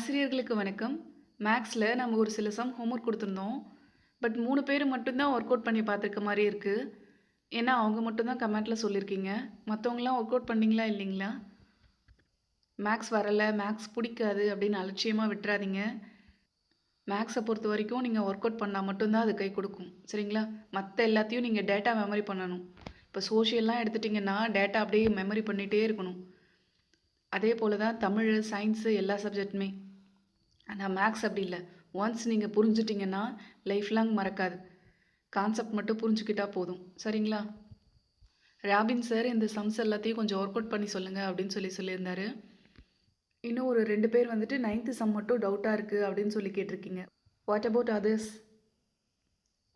ஆசிரியர்களுக்கு வணக்கம். மேக்ஸில் நம்ம ஒரு சில சம் ஹோம்ஒர்க் கொடுத்துருந்தோம். பட் மூணு பேர் மட்டும்தான் ஒர்க் அவுட் பண்ணி பார்த்துருக்க மாதிரி இருக்குது ஏன்னா அவங்க மட்டும்தான் கமெண்ட்டில் சொல்லியிருக்கீங்க மற்றவங்களாம் ஒர்க் அவுட் பண்ணிங்களா இல்லைங்களா? மேக்ஸ் வரலை மேக்ஸ் பிடிக்காது அப்படின்னு அலட்சியமாக விட்டுறாதீங்க. மேக்ஸை பொறுத்த வரைக்கும் நீங்கள் ஒர்க் அவுட் பண்ணால் மட்டும்தான் அது கை கொடுக்கும். சரிங்களா? மற்ற எல்லாத்தையும் நீங்கள் டேட்டா மெமரி பண்ணணும். இப்போ சோஷியல்லாம் எடுத்துட்டிங்கன்னா டேட்டா அப்படியே மெமரி பண்ணிகிட்டே இருக்கணும். அதே போல் தான் தமிழ் சயின்ஸு எல்லா சப்ஜெக்ட்டுமே ஆனால் மேக்ஸ் அப்படி இல்லை. ஒன்ஸ் நீங்கள் புரிஞ்சிட்டிங்கன்னா லைஃப் லாங் மறக்காது. கான்செப்ட் மட்டும் புரிஞ்சுக்கிட்டா போதும். சரிங்களா? ராபின் சார் இந்த சம்ஸ் எல்லாத்தையும் கொஞ்சம் ஒர்க் அவுட் பண்ணி சொல்லுங்கள் அப்படின்னு சொல்லி சொல்லியிருந்தாரு. இன்னும் ஒரு ரெண்டு பேர் வந்துட்டு நைன்த்து சம் மட்டும் டவுட்டாக இருக்குது அப்படின்னு சொல்லி கேட்டிருக்கீங்க. வாட் அபவுட் அதர்ஸ்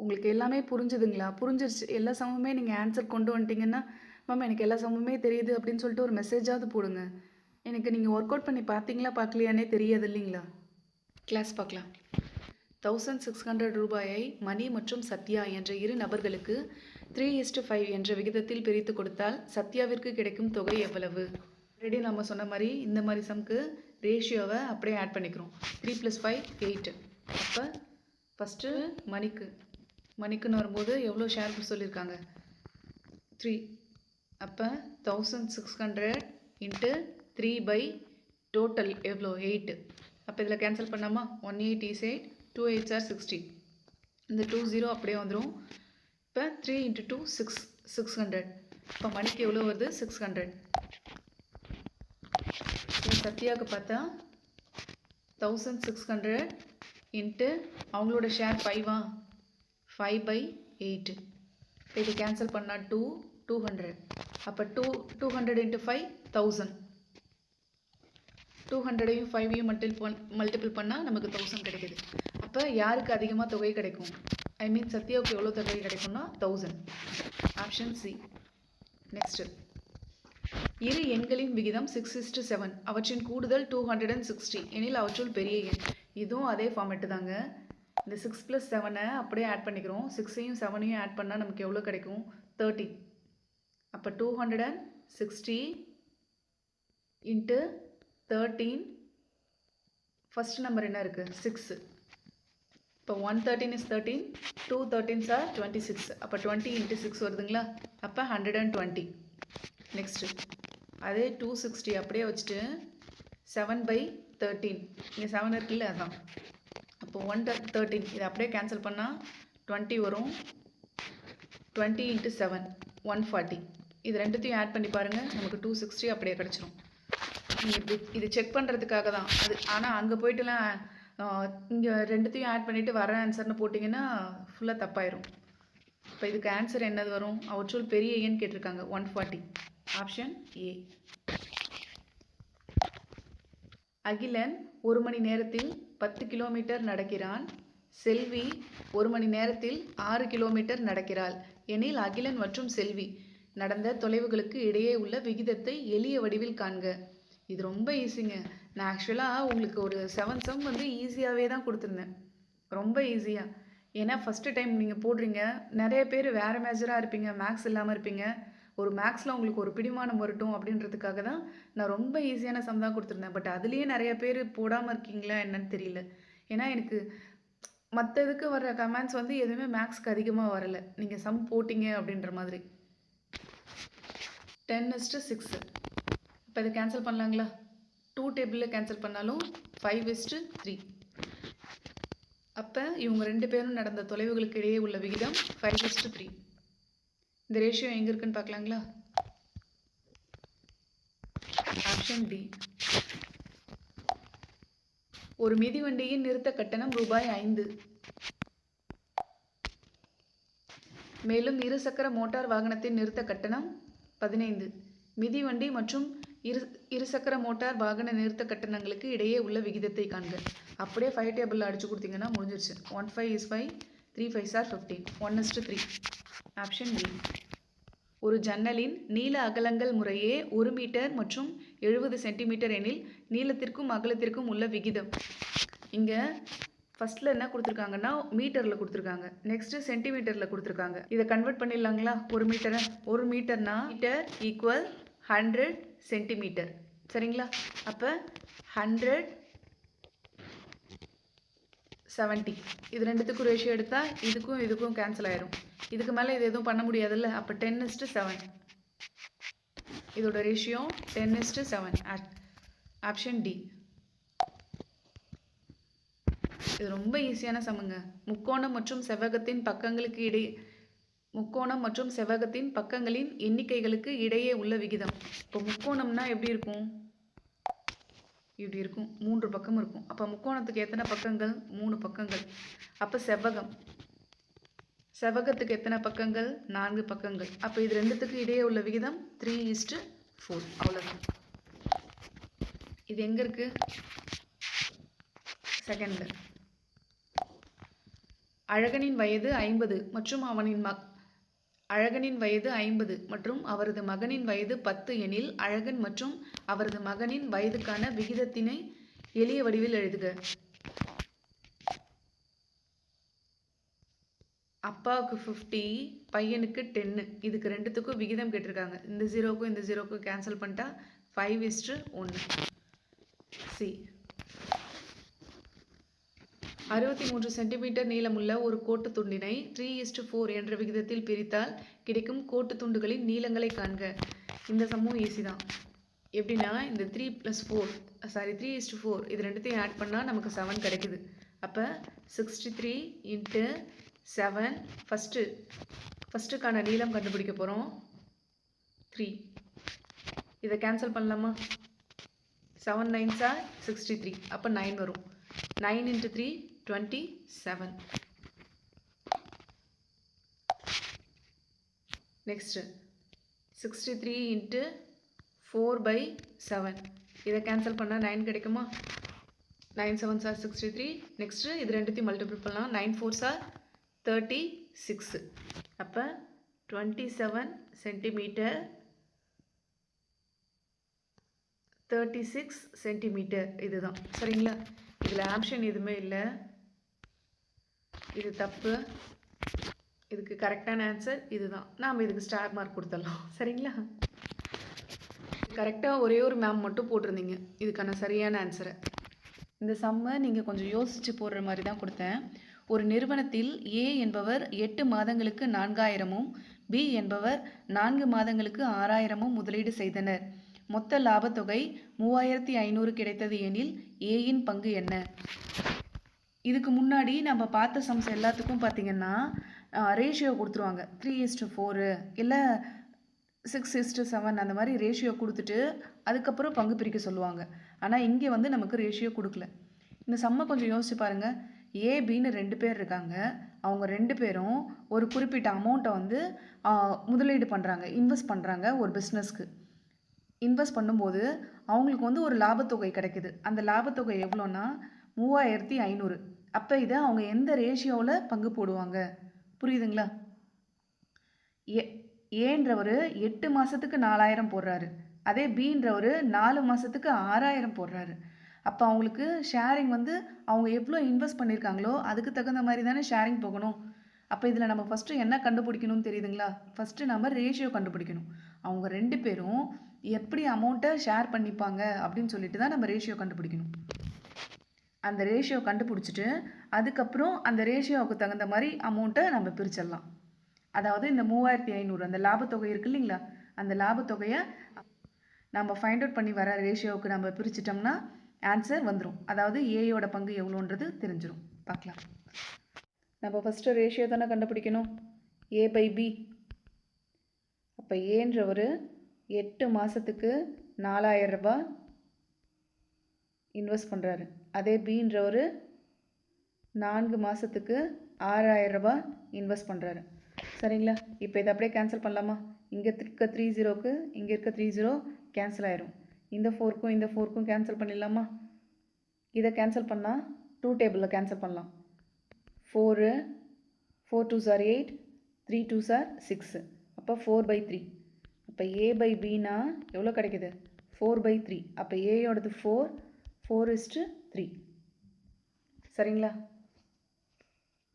உங்களுக்கு எல்லாமே புரிஞ்சுதுங்களா? புரிஞ்சிருச்சு. எல்லா சமமுமே நீங்கள் ஆன்சர் கொண்டு வந்துட்டீங்கன்னா மேம் எனக்கு எல்லா சமமுமே தெரியுது அப்படின்னு சொல்லிட்டு ஒரு மெசேஜாவது போடுங்க. எனக்கு நீங்கள் ஒர்க் அவுட் பண்ணி பார்த்தீங்களா பார்க்கலையானே தெரியாது இல்லைங்களா? கிளாஸ் பார்க்கலாம். தௌசண்ட் சிக்ஸ் ஹண்ட்ரட் ரூபாயை மணி மற்றும் சத்யா என்ற இரு நபர்களுக்கு த்ரீ இஸ்டு ஃபைவ் என்ற விகிதத்தில் பிரித்து கொடுத்தால் சத்யாவிற்கு கிடைக்கும் தொகை எவ்வளவு? ஆல்ரெடி நம்ம சொன்ன மாதிரி இந்த மாதிரி சம்க்கு ரேஷியோவை அப்படியே ஆட் பண்ணிக்கிறோம். த்ரீ ப்ளஸ் ஃபைவ் எயிட்டு அப்போ ஃபஸ்ட்டு மணிக்கு மணிக்குன்னு வரும்போது எவ்வளோ ஷேர் சொல்லியிருக்காங்க? த்ரீ அப்போ thousand six hundred into three by total எவ்வளோ எயிட்டு அப்போ இதில் cancel பண்ணாமா one eight is eight two eights are sixty இந்த டூ ஜீரோ அப்படியே வந்துடும் இப்போ three into two six six hundred இப்போ மணிக்கு எவ்வளோ வருது? சிக்ஸ் ஹண்ட்ரட் சத்யாவுக்கு பார்த்தா தௌசண்ட் சிக்ஸ் ஹண்ட்ரட் இன்ட்டு அவங்களோட ஷேர் ஃபைவா ஃபைவ் பை எயிட்டு இப்போ இது கேன்சல் பண்ணால் டூ டூ ஹண்ட்ரட் அப்போ two two hundred into five thousand two ஹண்ட்ரடையும் ஃபைவையும் மல்டில் பண் மல்டிபிள் பண்ணால் நமக்கு தௌசண்ட் கிடைக்குது. அப்போ யாருக்கு அதிகமாக தொகை கிடைக்கும்? ஐ மீன் சத்யாவுக்கு எவ்வளோ தொகை கிடைக்கும்னா தௌசண்ட் ஆப்ஷன் சி நெக்ஸ்ட்டு இரு எண்களின் விகிதம் சிக்ஸ் இஸ்டு செவன் அவற்றின் கூடுதல் டூ ஹண்ட்ரட் அண்ட் சிக்ஸ்டி எனில் அவற்றுள் பெரிய எண். இதுவும் அதே ஃபார்மேட்டு தாங்க. இந்த சிக்ஸ் ப்ளஸ் செவனை அப்படியே ஆட் பண்ணிக்கிறோம். சிக்ஸையும் செவனையும் ஆட் பண்ணால் நமக்கு எவ்வளோ கிடைக்கும்? தேர்ட்டி அப்போ two hundred and sixty into thirteen first number என்ன இருக்குது சிக்ஸு இப்போ one thirteen is thirteen two thirteens are twenty six அப்போ டுவெண்ட்டி இன்ட்டு சிக்ஸ் வருதுங்களா? அப்போ ஹண்ட்ரட் அண்ட் டுவெண்ட்டி நெக்ஸ்ட்டு அதே டூ சிக்ஸ்டி அப்படியே வச்சுட்டு செவன் பை தேர்ட்டீன் இங்கே செவன் இருக்குல்ல அதான். அப்போ ஒன் தேர்ட்டீன் இதை அப்படியே கேன்சல் பண்ணால் டுவெண்ட்டி வரும். Twenty into seven one forty இது ரெண்டுத்தையும் ஆட் பண்ணி பாருங்கள் நமக்கு டூ சிக்ஸ்டி அப்படியே கிடச்சிரும். நீங்கள் இப்படி இது செக் பண்ணுறதுக்காக தான் அது ஆனால் அங்கே போயிட்டுலாம் இங்கே ரெண்டுத்தையும் ஆட் பண்ணிவிட்டு வர ஆன்சர்னு போட்டிங்கன்னா ஃபுல்லாக தப்பாயிரும். இப்போ இதுக்கு ஆன்சர் என்னது வரும்? அவற்றுள் பெரிய ஏன்னு கேட்டிருக்காங்க. One forty option A Akilan ஒரு மணி நேரத்தில் பத்து கிலோமீட்டர் நடக்கிறான். செல்வி ஒரு மணி நேரத்தில் ஆறு கிலோமீட்டர் நடக்கிறாள். எனில் அகிலன் மற்றும் செல்வி நடந்த தொலைவுகளுக்கு இடையே உள்ள விகிதத்தை எளிய வடிவில் காண்க. இது ரொம்ப ஈஸிங்க. நான் ஆக்சுவலாக உங்களுக்கு ஒரு செவன் சம் வந்து ஈஸியாகவே தான் கொடுத்துருந்தேன். ரொம்ப ஈஸியாக ஏன்னா ஃபஸ்ட்டு டைம் நீங்கள் போடுறீங்க. நிறைய பேர் வேறு மேஜராக இருப்பீங்க மேக்ஸ் இல்லாமல் இருப்பீங்க. ஒரு மேக்ஸில் உங்களுக்கு ஒரு பிடிமானம் வரட்டும் அப்படின்றதுக்காக தான் நான் ரொம்ப ஈஸியான சம் தான் கொடுத்துருந்தேன். பட் அதுலேயே நிறைய பேர் போடாமல் இருக்கீங்களா என்னன்னு தெரியல. ஏன்னா எனக்கு மற்ற இதுக்கு வர கமெண்ட்ஸ் வந்து எதுவுமே மேக்ஸ்க்கு அதிகமாக வரலை. நீங்கள் சம் போட்டிங்க அப்படின்ற மாதிரி. டென் இஸ்ட்டு சிக்ஸு இப்போ இதை கேன்சல் பண்ணலாங்களா? டூ டேபிளில் கேன்சல் பண்ணாலும் ஃபைவ் இஸ்ட்டு த்ரீ அப்போ இவங்க ரெண்டு பேரும் நடந்த தொலைவுகளுக்கு இடையே உள்ள விகிதம் ஃபைவ் இஸ்ட்டு த்ரீ இந்த ரேஷியோ எங்கே இருக்குன்னு பார்க்கலாங்களா? ஆப்ஷன் டி ஒரு மிதிவண்டியின் நிறுத்த கட்டணம் ரூபாய் ஐந்து. மேலும் இருசக்கர மோட்டார் வாகனத்தின் நிறுத்த கட்டணம் பதினைந்து. மிதிவண்டி மற்றும் இரு இருசக்கர மோட்டார் வாகன நிறுத்த கட்டணங்களுக்கு இடையே உள்ள விகிதத்தை காண்க. அப்படியே ஃபைவ் டேபிளில் அடிச்சு கொடுத்தீங்கன்னா முடிஞ்சிருச்சு. One five is five three five are fifteen one is to three option B ஒரு ஜன்னலின் நீள அகலங்கள் முறையே ஒரு மீட்டர் மற்றும் எழுபது சென்டிமீட்டர் எனில் நீளத்திற்கும் அகலத்திற்கும் உள்ள விகிதம். இங்கே ஃபஸ்ட்டில் என்ன கொடுத்துருக்காங்கன்னா மீட்டரில் கொடுத்துருக்காங்க. நெக்ஸ்ட்டு சென்டிமீட்டரில் கொடுத்துருக்காங்க. இதை கன்வெர்ட் பண்ணிடலாங்களா? ஒரு மீட்டரை? ஒரு மீட்டர்னா? Metre equal hundred centimetre. சரிங்களா? அப்போ ஹண்ட்ரட் செவன்ட்டி இது ரெண்டுத்துக்கும் ரேஷியோ எடுத்தால் இதுக்கும் இதுக்கும் கேன்சல் ஆயிரும். இதுக்கு மேலே இது எதுவும் பண்ண முடியாதுல்ல? அப்போ டென் இஸ்ட்டு செவன் இதோட ratio ten is to seven option D இது ரொம்ப ஈஸியான சமங்க முக்கோணம் மற்றும் செவ்வகத்தின் பக்கங்களுக்கு இடையே முக்கோணம் மற்றும் செவ்வகத்தின் பக்கங்களின் எண்ணிக்கைகளுக்கு இடையே உள்ள விகிதம். இப்போ முக்கோணம்னா எப்படி இருக்கும்? இப்படி இருக்கும். மூன்று பக்கம் இருக்கும். அப்போ முக்கோணத்துக்கு எத்தனை பக்கங்கள்? மூணு பக்கங்கள். அப்போ செவ்வகம். செவ்வகத்துக்கு எத்தனை பக்கங்கள்? நான்கு பக்கங்கள். அப்போ இது ரெண்டுத்துக்கு இடையே உள்ள விகிதம் த்ரீ இஸ்டு ஃபோர் அவ்வளோதான் இது எங்கே இருக்கு? செகண்டில் அழகனின் வயது ஐம்பது மற்றும் அவனின் மக் அழகனின் வயது ஐம்பது மற்றும் அவரது மகனின் வயது பத்து எனில் அழகன் மற்றும் அவரது மகனின் வயதுக்கான விகிதத்தினை எளிய வடிவில் எழுதுக. அப்பாவுக்கு ஃபிஃப்டி பையனுக்கு டென்னு இதுக்கு ரெண்டுத்துக்கும் விகிதம் கேட்டிருக்காங்க. இந்த ஜீரோக்கும் இந்த ஜீரோக்கும் கேன்சல் பண்ணிட்டா ஃபைவ் இஸ்ட்டு ஒன்று சி அறுபத்தி மூன்று சென்டிமீட்டர் நீளமுள்ள ஒரு கோட்டு துண்டினை த்ரீ இஸ்டு ஃபோர் என்ற விகிதத்தில் பிரித்தால் கிடைக்கும் கோட்டு துண்டுகளின் நீளங்களை காண்க. இந்த சமூகம் ஈஸி தான். எப்படின்னா இந்த three plus four sorry three is to four இது ரெண்டுத்தையும் ஆட் பண்ணால் நமக்கு செவன் கிடைக்குது. அப்போ sixty three into seven first ஃபஸ்ட்டுக்கான நீளம் கண்டுபிடிக்க போகிறோம் த்ரீ இதை கேன்சல் பண்ணலாமா? Seven nine are sixty three அப்போ நைன் வரும். Nine into three twenty seven next sixty three into four by seven இதை கேன்சல் பண்ணால் நைன் கிடைக்குமா? Nine seven are sixty three next இது ரெண்டுத்தையும் மல்டிபிள் பண்ணலாம். Nine four are thirty six அப்போ twenty seven centimetre thirty six centimetre இதுதான். சரிங்களா? இதில் ஆப்ஷன் எதுவுமே இல்லை. இது தப்பு. இதுக்கு கரெக்டான ஆன்சர் இதுதான். நாம் இதுக்கு ஸ்டார் மார்க் கொடுத்துடலாம். சரிங்களா? கரெக்டாக ஒரே ஒரு மேம் மட்டும் போட்டிருந்தீங்க. இதுக்கான சரியான ஆன்சரை இந்த சம்மை நீங்கள் கொஞ்சம் யோசித்து போடுற மாதிரி தான் கொடுத்தேன். ஒரு நிறுவனத்தில் ஏ என்பவர் எட்டு மாதங்களுக்கு நான்காயிரமும் பி என்பவர் நான்கு மாதங்களுக்கு ஆறாயிரமும் முதலீடு செய்தனர். மொத்த லாபத்தொகை மூவாயிரத்தி ஐநூறு கிடைத்தது எனில் ஏயின் பங்கு என்ன? இதுக்கு முன்னாடி நம்ம பார்த்த சம்ஸ் எல்லாத்துக்கும் பார்த்தீங்கன்னா ரேஷியோ கொடுத்துருவாங்க. த்ரீ இஸ்டு ஃபோரு இல்லை சிக்ஸ் இஸ்டு செவன் அந்த மாதிரி ரேஷியோ கொடுத்துட்டு அதுக்கப்புறம் பங்கு பிரிக்க சொல்லுவாங்க. ஆனால் இங்கே வந்து நமக்கு ரேஷியோ கொடுக்கல. இந்த சம்மை கொஞ்சம் யோசிச்சு பாருங்கள் ஏபின்னு ரெண்டு பேர் இருக்காங்க. அவங்க ரெண்டு பேரும் ஒரு குறிப்பிட்ட அமௌண்ட்டை வந்து முதலீடு பண்ணுறாங்க இன்வெஸ்ட் பண்ணுறாங்க ஒரு பிஸ்னஸ்க்கு இன்வெஸ்ட் பண்ணும்போது அவங்களுக்கு வந்து ஒரு லாபத்தொகை கிடைக்குது. அந்த லாபத்தொகை எவ்வளோன்னா மூவாயிரத்தி ஐநூறு. அப்போ இதை அவங்க எந்த ரேஷியோவில் பங்கு போடுவாங்க? புரியுதுங்களா? ஏ ஏன்றவர் எட்டு மாதத்துக்கு நாலாயிரம் போடுறாரு. அதே பீன்றவர் நாலு மாதத்துக்கு ஆறாயிரம் போடுறாரு. அப்போ அவங்களுக்கு ஷேரிங் வந்து அவங்க எவ்வளோ இன்வெஸ்ட் பண்ணியிருக்காங்களோ அதுக்கு தகுந்த மாதிரி தானே ஷேரிங் போகணும். அப்போ இதில் நம்ம ஃபஸ்ட்டு என்ன கண்டுபிடிக்கணும்னு தெரியுதுங்களா? ஃபஸ்ட்டு நம்ம ரேஷியோ கண்டுபிடிக்கணும். அவங்க ரெண்டு பேரும் எப்படி அமௌண்ட்டை ஷேர் பண்ணிப்பாங்க அப்படின்னு சொல்லிட்டு தான் நம்ம ரேஷியோ கண்டுபிடிக்கணும். அந்த ரேஷியோ கண்டுபிடிச்சிட்டு அதுக்கப்புறம் அந்த ரேஷியோவுக்கு தகுந்த மாதிரி அமௌண்ட்டை நம்ம பிரிச்சிடலாம். அதாவது இந்த மூவாயிரத்தி ஐநூறு அந்த லாபத்தொகை இருக்கு இல்லைங்களா? அந்த லாபத்தொகையை நம்ம ஃபைண்ட் அவுட் பண்ணி வர ரேஷியோவுக்கு நம்ம பிரிச்சிட்டோம்னா ஆன்சர் வந்துடும் அதாவது ஏயோட பங்கு எவ்வளோன்றது தெரிஞ்சிடும் பார்க்கலாம். நம்ம ஃபஸ்ட்டு ரேஷியோ தானே கண்டுபிடிக்கணும்? ஏ பை பி அப்போ ஏன்றவர் எட்டு மாதத்துக்கு நாலாயிரம் ரூபாய் இன்வெஸ்ட் பண்ணுறாரு அதே பீன்றவர் நான்கு மாதத்துக்கு ஆறாயிரரூபா இன்வெஸ்ட் பண்ணுறாரு சரிங்களா? இப்போ இதை அப்படியே கேன்சல் பண்ணலாமா? இங்கே இருக்க த்ரீ ஜீரோக்கு இங்கே இருக்க த்ரீ ஜீரோ கேன்சல் ஆயிரும். இந்த ஃபோருக்கும் இந்த ஃபோருக்கும் கேன்சல் பண்ணிடலாமா? இதை கேன்சல் பண்ணால் டூ டேபிளில் கேன்சல் பண்ணலாம். Four four two are eight three two are six அப்போ ஃபோர் பை த்ரீ அப்போ ஏ பை பினா எவ்வளோ கிடைக்குது? ஃபோர் பை த்ரீ அப்போ ஏயோடது four four is to three சரிங்களா?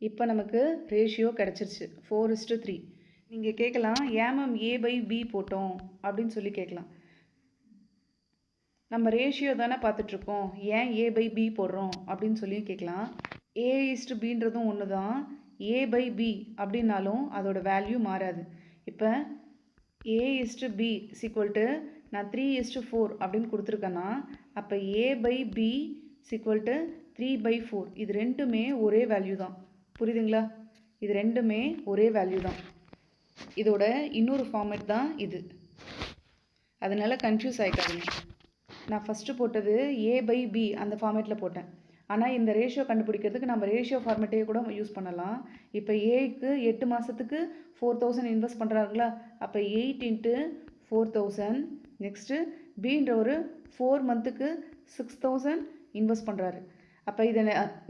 இப்போ நமக்கு ரேஷியோ கிடச்சிருச்சு. ஃபோர் இஸ்டு த்ரீ நீங்கள் கேட்கலாம் ஏன் மேம் ஏ பை பி போட்டோம். அப்படின்னு சொல்லி கேட்கலாம் நம்ம ரேஷியோ தானே பார்த்துட்ருக்கோம். ஏன் ஏ பை பி போடுறோம்? அப்படின்னு சொல்லியும் கேட்கலாம் ஏ இஸ்டு பின்றதும் ஒன்று தான் ஏ பை பி அப்படின்னாலும் அதோட வேல்யூ மாறாது. இப்போ A is to B equal to நான் த்ரீ இஸ்டு ஃபோர் அப்படின்னு கொடுத்துருக்கேன்னா அப்போ A by B equal to three by four இது ரெண்டுமே ஒரே வேல்யூ தான். புரியுதுங்களா? இது ரெண்டுமே ஒரே வேல்யூ தான். இதோட இன்னொரு ஃபார்மேட் தான் இது. அதனால் கன்ஃபியூஸ் ஆகிக்காதீங்க நான் ஃபஸ்ட்டு போட்டது ஏ பை பி அந்த ஃபார்மேட்டில் போட்டேன். ஆனால் இந்த ரேஷியோ கண்டுபிடிக்கிறதுக்கு நம்ம ரேஷியோ ஃபார்மேட்டே கூட யூஸ் பண்ணலாம். இப்போ ஏக்கு எட்டு மாதத்துக்கு ஃபோர் தௌசண்ட் இன்வெஸ்ட் பண்ணுறாங்களா அப்போ eight into four thousand next பின்ற ஒரு ஃபோர் மந்த்துக்கு சிக்ஸ் தௌசண்ட் இன்வெஸ்ட் பண்ணுறாரு அப்போ இதை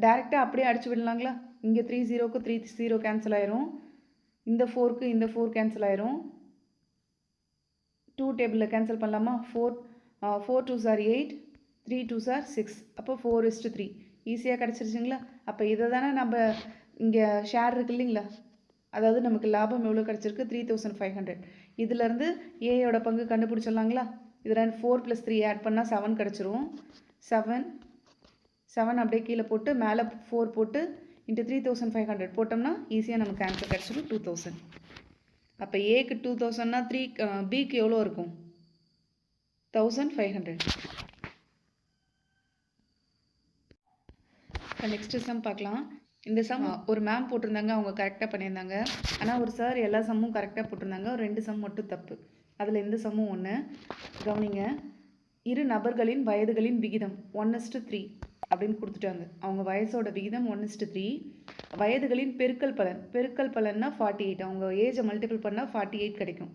டேரெக்டாக அப்படியே அடிச்சு விடலாங்களா? இங்கே த்ரீ ஜீரோக்கு த்ரீ ஜீரோ கேன்சல் ஆயிரும். இந்த ஃபோருக்கு இந்த ஃபோர் கேன்சல் ஆயிரும். டூ டேபிளில் கேன்சல் பண்ணலாமா? Four four two are eight three two are six அப்போ ஃபோர் இஸ்ட்டு த்ரீ ஈஸியாக கிடச்சிருச்சுங்களா? அப்போ இதை தானே நம்ம இங்கே ஷேர் இருக்கு இல்லைங்களா? அதாவது நமக்கு லாபம் எவ்வளோ கிடச்சிருக்கு? த்ரீ தௌசண்ட் ஃபைவ் ஹண்ட்ரட் இதுலேருந்து ஏயோட பங்கு கண்டுபிடிச்சிடலாங்களா? இதில் ஃபோர் ப்ளஸ் த்ரீ ஆட் பண்ணால் செவன் கிடச்சிரும். செவன் செவன் அப்படியே கீழே போட்டு மேலே ஃபோர் போட்டு into three thousand five hundred போட்டோம்னா ஈஸியாக நமக்கு ஆன்சர் கிடச்சிரும் டூ தௌசண்ட் அப்போ ஏக்கு டூ தௌசண்ட்னா த்ரீ பிக்கு எவ்வளோ இருக்கும்? தௌசண்ட் ஃபைவ் ஹண்ட்ரட் இப்போ நெக்ஸ்ட்டு சம் பார்க்கலாம். இந்த சம் ஒரு மேம் போட்டிருந்தாங்க அவங்க கரெக்டாக பண்ணியிருந்தாங்க. ஆனால் ஒரு சார் எல்லா சம்மும் கரெக்டாக போட்டிருந்தாங்க. ஒரு ரெண்டு சம் மட்டும் தப்பு. அதில் இந்த சம்மும் ஒன்று கவனிங்க. இரு நபர்களின் வயதுகளின் விகிதம் ஒன் இஸ்டு த்ரீ அப்படின்னு கொடுத்துட்டாங்க. அவங்க வயசோட விகிதம் ஒன் இஸ்டு த்ரீ வயதுகளின் பெருக்கல் பலன். பெருக்கல் பலன்னா ஃபார்ட்டி எயிட் அவங்க ஏஜை மல்டிபிள் பண்ணால் ஃபார்ட்டி எயிட் கிடைக்கும்.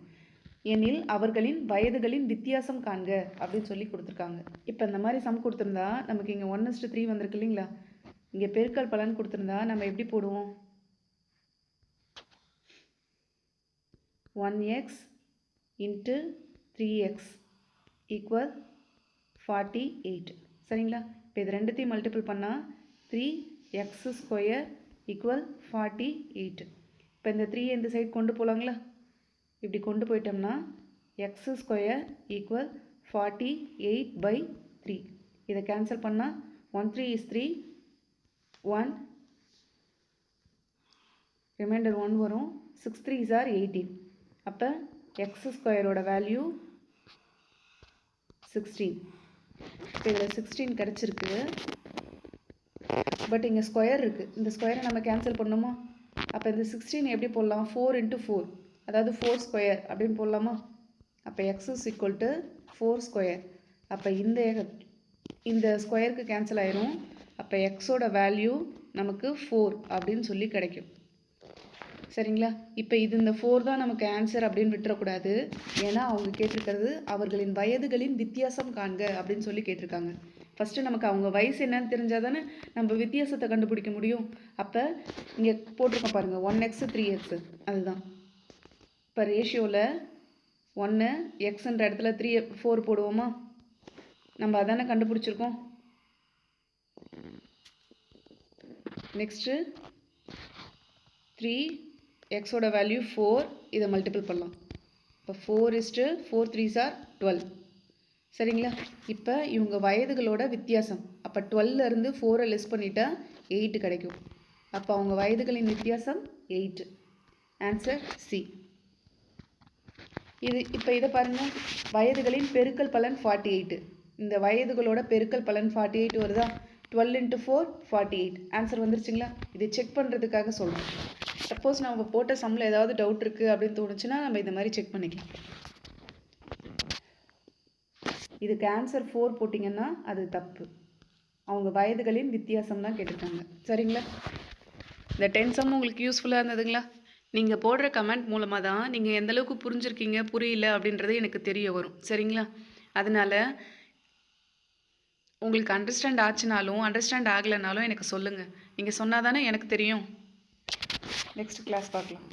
எனில் அவர்களின் வயதுகளின் வித்தியாசம் காண்க அப்படின்னு சொல்லி கொடுத்துருக்காங்க. இப்போ இந்த மாதிரி சம் கொடுத்துருந்தா நமக்கு இங்கே ஒன் இஸ்டு த்ரீ வந்திருக்கு இல்லைங்களா? இங்கே பெருக்கல் பலன் கொடுத்துருந்தா நம்ம எப்படி போடுவோம்? One X into three X equal forty eight சரிங்களா? இப்போ இது ரெண்டுத்தையும் மல்டிபிள் பண்ணால் three X square equal forty eight இப்போ இந்த த்ரீ இந்த சைடு கொண்டு போகலாங்களா இப்படி கொண்டு போயிட்டோம்னா X square equal forty eight by three இதை கேன்சல் பண்ணால் one three is three one remainder one வரும் சிக்ஸ் த்ரீ ஆர் எயிட்டீன் அப்போ எக்ஸ் ஸ்கொயரோட வேல்யூ சிக்ஸ்டீன் இப்போ இதில் சிக்ஸ்டீன் கிடச்சிருக்கு. பட் இங்கே ஸ்கொயர் இருக்குது இந்த ஸ்கொயரை நம்ம கேன்சல் பண்ணோமா அப்போ இந்த சிக்ஸ்டீன் எப்படி போடலாம்? ஃபோர் இன்ட்டு ஃபோர் அதாவது ஃபோர் ஸ்கொயர் அப்படின்னு போடலாமா? அப்போ X is equal to four square அப்போ இந்த இந்த ஸ்கொயருக்கு கேன்சல் ஆயிரும். அப்போ எக்ஸோட வேல்யூ நமக்கு ஃபோர் அப்படின்னு சொல்லி கிடைக்கும். சரிங்களா? இப்போ இது இந்த ஃபோர் தான் நமக்கு ஆன்சர் அப்படின்னு விட்டுறக்கூடாது. ஏன்னா அவங்க கேட்டிருக்கிறது அவர்களின் வயதுகளின் வித்தியாசம் காண்க அப்படின்னு சொல்லி கேட்டிருக்காங்க. ஃபஸ்ட்டு நமக்கு அவங்க வயசு என்னன்னு தெரிஞ்சால் தானே நம்ம வித்தியாசத்தை கண்டுபிடிக்க முடியும். அப்போ இங்கே போட்டிருக்கோம் பாருங்கள் ஒன் எக்ஸு த்ரீ எக்ஸு அதுதான். இப்போ ரேஷியோவில் ஒன்று எக்ஸுன்ற இடத்துல த்ரீ ஃபோர் போடுவோமா? நம்ம அதானே கண்டுபிடிச்சிருக்கோம். நெக்ஸ்ட்டு த்ரீ எக்ஸோட வேல்யூ ஃபோர் இதை மல்டிபிள் பண்ணலாம். இப்போ four is to four three are twelve சரிங்களா? இப்போ இவங்க வயதுகளோட வித்தியாசம். அப்போ டுவெல்லேருந்து ஃபோரை லெஸ் பண்ணிட்டா எயிட்டு கிடைக்கும். அப்போ அவங்க வயதுகளின் வித்தியாசம் எயிட்டு ஆன்சர் சி இது இப்போ இதை பாருங்கள் வயதுகளின் பெருக்கல் பலன் ஃபார்ட்டி எயிட்டு இந்த வயதுகளோட பெருக்கல் பலன் ஃபார்ட்டி எயிட் வருதா? Twelve into four forty eight. Answer வந்துருச்சுங்களா? இதை செக் பண்ணுறதுக்காக சொல்கிறோம் சப்போஸ் நம்ம போட்ட சம்மில் ஏதாவது டவுட் இருக்குது அப்படின்னு தோணுச்சுன்னா நம்ம இந்த மாதிரி செக் பண்ணிக்கலாம். இதுக்கு ஆன்சர் ஃபோர் போட்டிங்கன்னா அது தப்பு. அவங்க வயதுகளின் வித்தியாசம் தான் கேட்டிருக்காங்க. சரிங்களா? இந்த டென் சம் உங்களுக்கு யூஸ்ஃபுல்லாக இருந்ததுங்களா? நீங்கள் போடுற கமெண்ட் மூலமாக தான் நீங்கள் எந்தளவுக்கு புரிஞ்சுருக்கீங்க புரிஞ்சிருக்கீங்க புரியல அப்படின்றது எனக்கு தெரிய வரும். சரிங்களா? அதனால் உங்களுக்கு அண்டர்ஸ்டாண்ட் ஆச்சுனாலும் அண்டர்ஸ்டாண்ட் ஆகலைனாலும் எனக்கு சொல்லுங்கள் நீங்கள் சொன்னால் தானே எனக்கு தெரியும். நெக்ஸ்ட் கிளாஸ் பார்க்கலாம்.